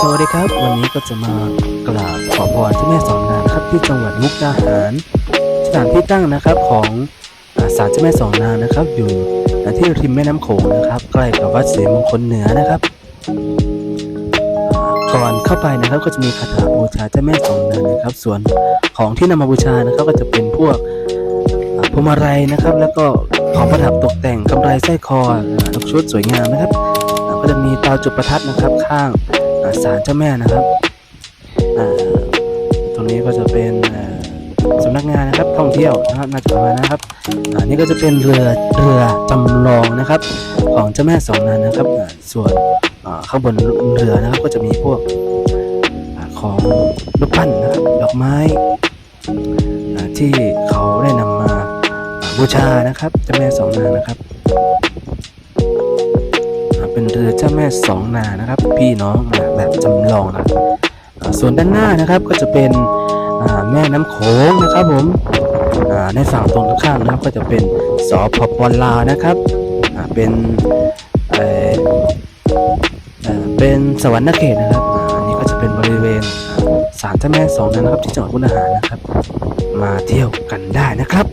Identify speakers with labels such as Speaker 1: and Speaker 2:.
Speaker 1: สวัสดีครับ วันนี้ก็จะมากราบขอพรเจ้าแม่สองนางครับที่จังหวัดมุกดาหาร สถานที่ตั้งนะครับของอาศาลเจ้าแม่สองนางนะครับ อยู่ที่ริมแม่น้ำโขงนะครับ ใกล้กับวัดศรีมงคลเหนือนะครับ ก่อนเข้าไปนะครับก็จะมีคาถาบูชาเจ้าแม่สองนางนะครับ ส่วนของที่นำมาบูชานะครับก็จะเป็นพวกพวงมาลัยนะครับ แล้วก็ของประดับตกแต่งกำไรสร้อยคออ่าลูกชุดสวยงามนะครับก็จะมีเตาจุดประทัดนะครับข้าง ศาลเจ้าแม่นะครับตรงนี้ก็จะเป็นสำนักงานนะครับท่องเที่ยวนะครับน่าจะประมาณนะครับอ่านี่ก็จะเป็นเรือเรือจำลองนะครับ ของเจ้าแม่สองนางนะครับ ส่วนข้างบนเรือนะครับก็จะมีพวกอของรูปปั้นนะครับดอกไม้ที่เขาได้นำมาอ่าบูชานะครับเจ้าแม่สองนางนะครับ แม่สองนานะครับ พี่น้องมาแบบจำลองนะส่วนด้านหน้านะครับก็จะเป็นแม่น้ำโขงนะครับผมในฝั่งตรงข้างนะครับก็จะเป็นสปปลาวนะครับเป็นเเเป็นสวรรค์เขตนะครับอันนี้ก็จะเป็นบริเวณศาลเจ้าแม่สองนานะครับที่จังหวัดมุกดาหารนะครับ มาเที่ยวกันได้นะครับ